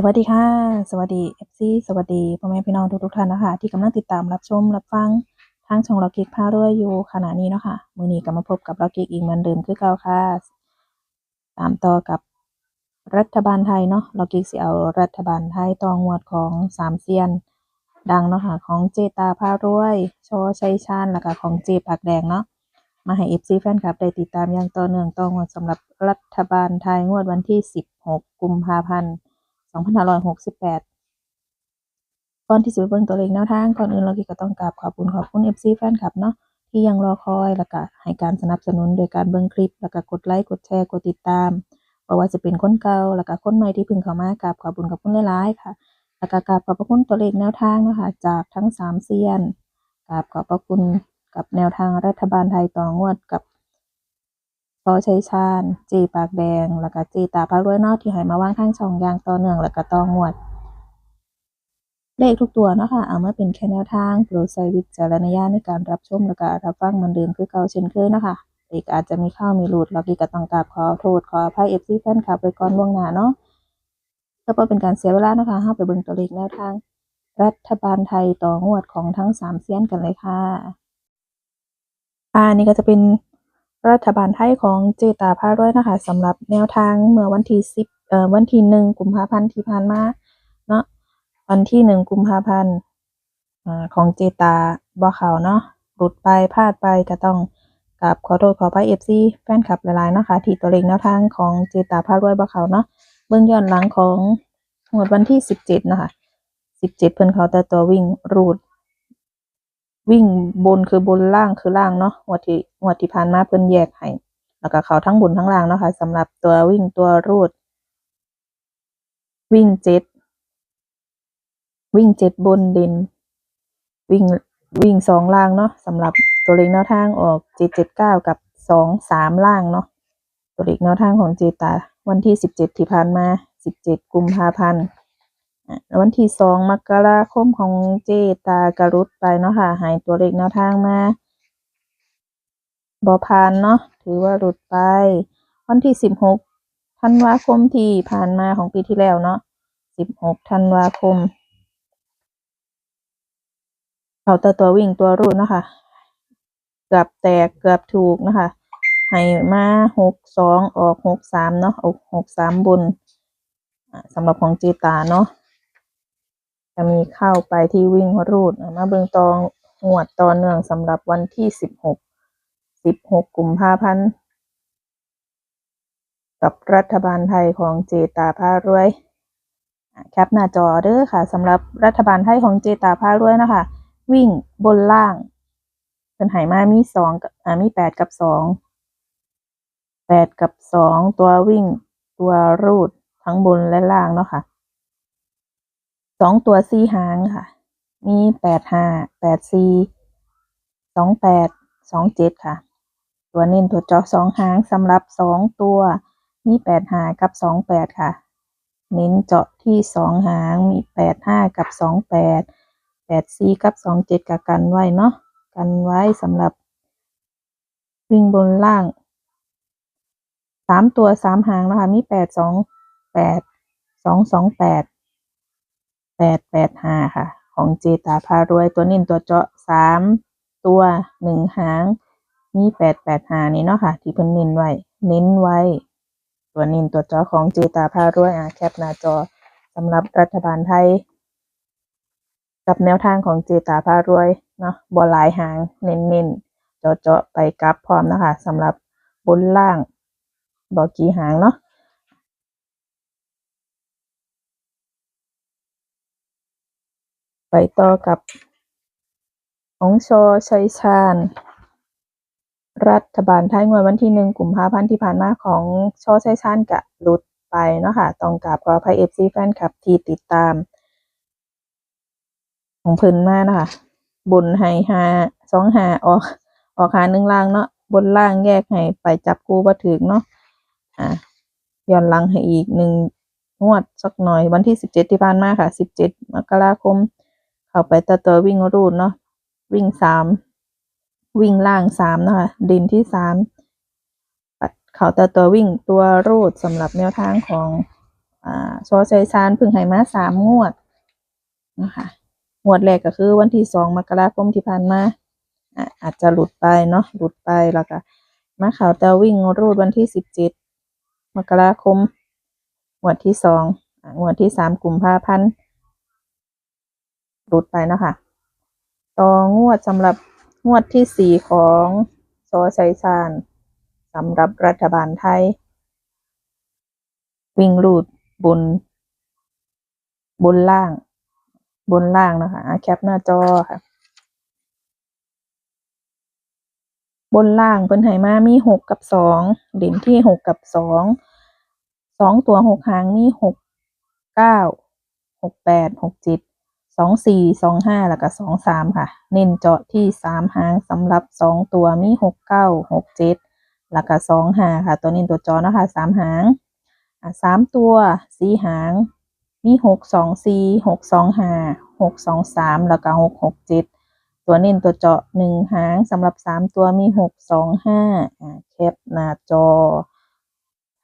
สวัสดีค่ะ สวัสดี FC สวัสดีพ่อแม่พี่น้องทุกๆท่านนะคะ ที่กำลังติดตามรับชมรับฟังทางช่องเรากิกพารวยอยู่ขณะนี้เนาะค่ะมือนี้ก็มาพบกับเรากิกอีกเหมือนเดิมคือเก่าค่ะ ตามต่อกับรัฐบาลไทยเนาะเรากิกสิเอารัฐบาลไทยตองวดของสามเซียน ดังเนาะค่ะของเจตาพารวยชอชัยชาญแล้วก็ของเจปากแดงเนาะมาให้ FC แฟนคลับได้ติดตามอย่างต่อเนื่องตองวดสำหรับรัฐบาลไทยงวดวันที่ 16 กุมภาพันธ์ 2568 ก่อนที่จะไปเบิ่งตัวเลขแนวทาง ก่อนอื่นเราก็ต้องกราบขอบคุณขอบคุณ FC แฟนคลับเนาะที่ยังรอคอยแล้วก็ให้การสนับสนุนโดยการเบิ่งคลิป แล้วก็กดไลค์กดแชร์กดติดตามบ่ว่าจะเป็นคนเก่าแล้วก็คนใหม่ที่เพิ่งเข้ามากราบขอบคุณขอบคุณหลายๆค่ะแล้วก็กราบขอบพระคุณตัวเลขแนวทางนะคะจากทั้งสามเซียนกราบขอบพระคุณกับแนวทางรัฐบาลไทยต่องวดกับ อชัยชาญจีปากแดง แล้วก็จีตาพารวยนอกที่ให้มาวางข้างช่องยางต่อเนื่องแล้วก็ต่องวด เลขทุกตัวเนาะค่ะเอามาเป็นแค่แนวทางโปรดใช้วิจารณญาณในการรับชมแล้วก็รับฟังมือนเดิมคือเก่าเช่นเคยนะคะเลขอาจจะมีข้าวมีหลุดเรากีก็ต้องกราบขอโทษขออภัยเอฟซีแฟนคลับไว้ก่อนล่วงหน้าเนาะเพื่อบ่เป็นการเสียเวลานะคะเฮาไปเบิ่งตัวเลขแนวทาง รัฐบาลไทยต่องวดของทั้งสามเซียนกันเลยค่ะอ่านี่ก็จะเป็น รัฐบาลไทยของเจตาพารวยนะคะสำหรับแนวทางเมื่อวันที่สิบเอ่อวันที่หนึ่งกุมภาพันธ์ที่ผ่านมาเนาะวันที่หนึ่งกุมภาพันธ์อ่าของเจตาบ่เขาเนาะหลุดไปพลาดไปก็ต้องกราบขอโทษขออภัยเอฟซีแฟนคลับหลายๆเนาะค่ะที่ตัวเลขแนวทางของเจตาพารวยบ่เขาเนาะเบื้องย้อนหลังของงวดวันที่สิบเจ็ดนะคะสิบเจ็ดเพิ่นเขาแต่ตัววิ่งรูด วิ่งบนคือบนล่างคือล่างเนาะงวดที่งวดที่ผ่านมาเพิ่นแยกให้แล้วก็เขาทั้งบนทั้งล่างเนาะค่ะสำหรับตัววิ่งตัวรูด วิ่งเจ็ดวิ่งเจ็ดบนเด่นวิ่งวิ่งสองล่างเนาะสำหรับตัวเลขแนวทางออกเจ็ดเจ็ดเก้ากับสองสามล่างเนาะตัวเลขแนวทางของเจตาวันที่สิบเจ็ดที่ผ่านมาสิบเจ็ดกุมภาพันธ์ วันที่สองมกราคมของเจตากรุดไปเนาะค่ะ หายตัวเลขแนวทางมาบอผ่านเนาะถือว่าหลุดไป วันที่สิบหกธันวาคมที่ผ่านมาของปีที่แล้วเนาะสิบหกธันวาคมเขาแต่ตัววิ่งตัวรูดเนาะค่ะเกือบแตกเกือบถูกนะคะให้มาหกสองออกหกสามเนาะออกหกสามบนอะสำหรับของเจตาเนาะ จะมีเข้าไปที่วิ่งรูดมาเบิ่งตองงวดต่อเนื่องสำหรับวันที่สิบหกสิบหกกุมภาพันธ์กับรัฐบาลไทยของเจตาพารวยแคปหน้าจอเด้อค่ะสำหรับรัฐบาลไทยของเจตาพารวยนะคะ วิ่งบนล่างเป็นไหมามีสองอ่ามีแปดกับสองแปดกับสองตัววิ่งตัวรูดทั้งบนและล่างเนาะค่ะ สองตัวสี่หางค่ะ มีแปดห้าแปดสี่สองแปดสองเจ็ดค่ะ ตัวเน้นตัวเจาะสองหางสำหรับสองตัว มีแปดห้ากับสองแปดค่ะ เน้นเจาะที่สองหางมีแปดห้ากับสองแปดแปดสี่กับสองเจ็ดกับกันไว้เนาะกันไว้สำหรับ วิ่งบนล่างสามตัวสามหางนะคะมีแปดสองแปดสองสองแปด แปดแปดห้าค่ะ ของเจตาพารวยตัวเน้นตัวเจาะสามตัวหนึ่งหางมีแปดแปดห้านี่เนาะค่ะ ที่เพิ่นเน้นไว้เน้นไว้ ตัวเน้นตัวเจาะของเจตาพารวยอะแคปหน้าจอสำหรับรัฐบาลไทย กับแนวทางของเจตาพารวยเนาะบอลายหางเน้นเน้นเจาะเจาะไปกลับพร้อมนะคะสำหรับบนล่างบอกกี่หางเนาะ ไปต่อกับ ของชอชัยชาญ รัฐบาลไทยงวดวันที่หนึ่งกุมภาพันธ์ที่ผ่านมาของชอชัยชาญกะหลุดไปเนาะค่ะ ต้องกราบขออภัยเอฟซีแฟนคลับที่ติดตาม ของเพิ่นมานะคะ บนให้หาสองหาออกออกหาหนึ่งล่างเนาะบนล่างแยกให้ไปจับกูบ่ถึงเนาะอ่าย้อนหลังให้อีกหนึ่งงวดสักหน่อยวันที่สิบเจ็ดที่ผ่านมาค่ะสิบเจ็ดมกราคม เข้าไปต่อตัววิ่งรูดเนาะวิ่งสามวิ่งล่างสามนะคะด่นที่สามเขาต่อตัววิ่งตัวรูดสำหรับแนวทางของอ่าซอไซซานพึ่งให้มาสามงวดนะคะงวดแรกก็คือวันที่สองมกราคมที่ผ่านมาอาจจะหลุดไปเนาะหลุดไปแล้วก็มาข่าวต่วิ่งรูดวันที่สิบเจ็ดมกราคมงวดที่สองงวดที่สามกลุ่มภาพันธ์ หลุดไปนะคะต่องวดสำหรับงวดที่สี่ของซอไซซานสำหรับรัฐบาลไทย วิ่งรูดบน บนล่าง บนล่างนะคะอะแคปหน้าจอค่ะ บนล่างเพิ่นให้มามีหกกับสองเด่นที่หกกับสองสองตัวหกหางมีหกเก้าหกแปดหกเจ็ด สองสี่สองห้าแล้วก็สองสามค่ะ เน้นเจาะที่สามหางสำหรับสองตัวมีหกเก้าหกเจ็ดแล้วก็สองหาค่ะ ตัวเน้นตัวจอนะคะสามหางสามตัวสี่หาง มีหกสองสี่หกสองห้าหกสองสามแล้วก็หกหกเจ็ดตัวเน้นตัวเจาะหนึ่งหางสำหรับสามตัวมีหกสองห้าอ่าแคปหน้าจอ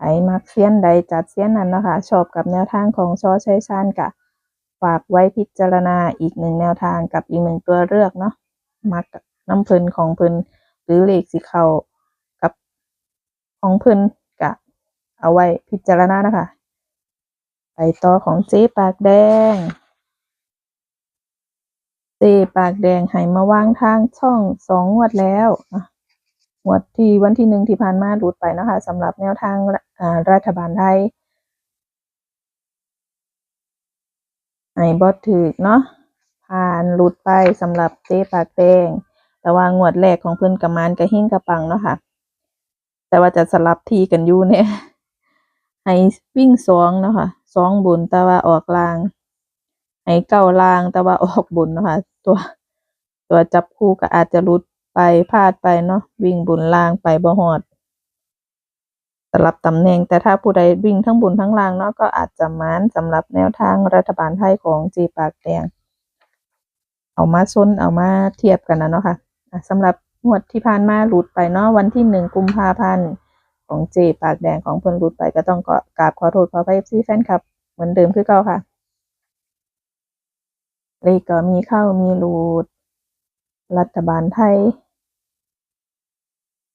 ไอ้มักเสี้ยนใดจัดเสี้ยนนั้นนะคะชอบกับแนวทางของชอใชัยชาญกะ ฝากไว้พิจารณาอีกหนึ่งแนวทางกับอีกหนึ่งตัวเลือกเนาะมักน้ำเพลินของเพลินหรือเลขสีเขากับของเพลินกะ เอาไว้พิจารณานะคะ ไปต่อของเจ๊ปากแดงเจ๊ปากแดงให้มาวางทางช่องสองงวดแล้วะงวดที่วันที่หนึ่งที่ผ่านมาหลุดไปนะคะสำหรับแนวทางรัฐบาลไทย ให้บอถือเนาะผ่านหลุดไปสำหรับเจ๊ปากแดง แต่ว่างวดแรกของเพื่อนกระมานกระหิ้งกระปังเนาะค่ะ แต่ว่าจะสลับทีกันอยู่เนี่ยให้วิ่งสองเนาะค่ะสองบนแต่ว่าออกลางให้เก้าลางแต่ว่าออกบนเนาะค่ะตัวตัวจับคู่ก็อาจจะหลุดไปพลาดไปเนาะวิ่งบนล่างไปบ่ฮอด สลับตำแหน่ง แต่ถ้าผู้ใดวิ่งทั้งบนทั้งล่างเนาะก็อาจจะมานสำหรับแนวทางรัฐบาลไทยของจีปากแดง เอามาซนเอามาเทียบกันนะเนาะค่ะอะสำหรับงวดที่ผ่านมาหลุดไปเนาะวันที่หนึ่งกุมภาพันธ์ของเจปากแดงของเพิ่นหลุดไปก็ต้องก็กราบขอโทษขอไปซีแฟนคลับ เหมือนเดิมคือเก่าค่ะ เลขก็มีเข้ามีหลุดรัฐบาลไทย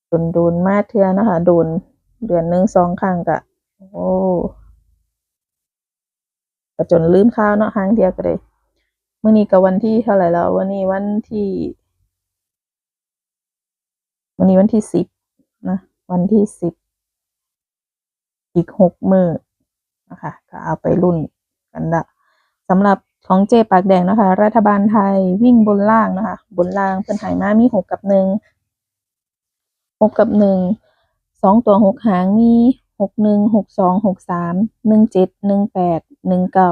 โดนโดนมาเทื่อนะคะ โดน เดือนหนึ่งสองครั้งก็โอ้ก็จนลืมข้าวเนาะห้างเดียวก็เลยมื่อนี้ก็วันที่เท่าไหร่แล้ว วันนี้วันที่ วันนี้วันที่สิบนะวันที่สิบอีกหกมือนะคะก็เอาไปรุ่นกันละสำหรับของเจปากแดงนะคะ รัฐบาลไทยวิ่งบนล่างนะคะ บนล่างเพิ่นหายมามีหกกับหนึ่งหกกับหนึ่ง สองตัวหกหางมีหกหนึ่งหกสองหกสามหนึ่งเจ็ดหนึ่งแปดหนึ่งเก้า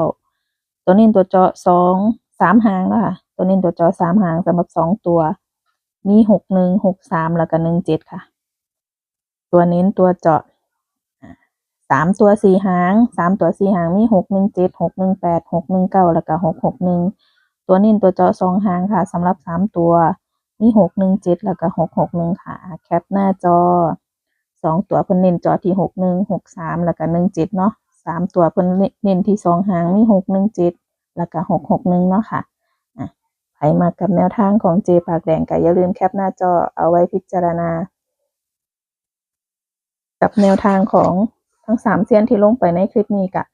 ตัวเนี้ตัวเจาะสองสามหางนะคะตัวเนี้ตัวเจาะสามหางสำหรับสองตัว มีหกหนึ่งหกสามแล้วก็หนึ่งเจ็ดค่ะ ตัวเน้นตัวเจาะสามตัวสี่หางสามตัวสี่หางมีหกหนึ่งเจ็ดหกหนึ่งแปดหกหนึ่งเก้าแล้วก็หกหกหนึ่งตัวนิ่นตัวเจาะสองหางค่ะสำหรับสามตัว มีหกหนึ่งเจ็ดแล้วก็หกหกหนึ่งค่ะ แคปหน้าจอ สองตัวเพิ่นเน้นจอที่หกหนึ่งหกสามแล้วก็หนึ่งเจ็ดเนาะสามตัวเพิ่นเน้นที่สองหางมีหกหนึ่งเจ็ดแล้วก็หกหกหนึ่งเนาะค่ะอะใครมากับแนวทางของเจปากแดงก็อย่าลืมแคปหน้าจอเอาไว้พิจารณา กับแนวทางของทั้งสามเซียนที่ลงไปในคลิปนี้กะ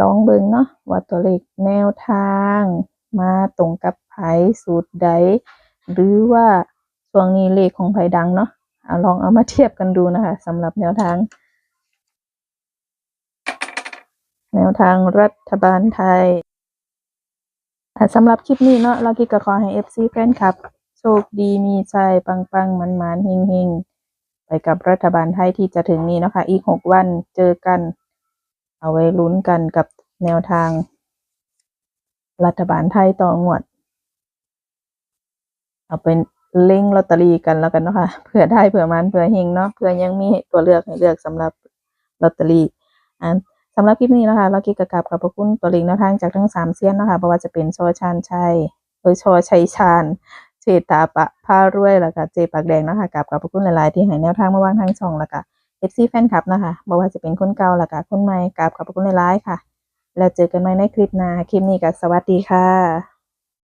ลองเบิ่งเนาะว่าตัวเลขแนวทางมาตรงกับไผสูตรใดหรือว่าช่วงนี้เลขของไผดังเนาะ เอาลองเอามาเทียบกันดูนะคะสำหรับแนวทาง แนวทางรัฐบาลไทยอ่สำหรับคลิปนี้เนาะเรากิก็ขอให้ FC แฟนคลับ โชคดีมีใจปังปังมันมันเฮงเฮงไปกับรัฐบาลไทยที่จะถึงนี้นะคะ อีกหกวันเจอกัน เอาไว้ลุ้นกันกับแนวทาง รัฐบาลไทยต่องวด เอาเป็น เล่งลอตเตอรี่กันแล้วกันเนาะค่ะเผื่อได้เผื่อมันเผื่อเฮงเนาะเผื่อยังมีตัวเลือกให้เลือกสำหรับลอตเตอรี่อันสำหรับคลิปนี้นะคะเรากิกกับขอบพระคุณตัวเลขแนวทางจากทั้งสามเซียนเนาะคะเพราะว่าจะเป็นโชชานชัยโดยชอชัยชาญเชตาปะผ้ารวยแล้วก็เจปากแดงนะคะกับขอบพระคุณหลายๆที่ให้แนวทางมาวางทางช่องแล้วก็ FC แฟนคลับนะคะบ่ว่าจะเป็นคนเก่าแล้วก็คนใหม่กราบขอบพระคุณหลายๆค่ะ แล้วเจอกันใหม่ในคลิปหน้าคลิปนี้ก็สวัสดีค่ะ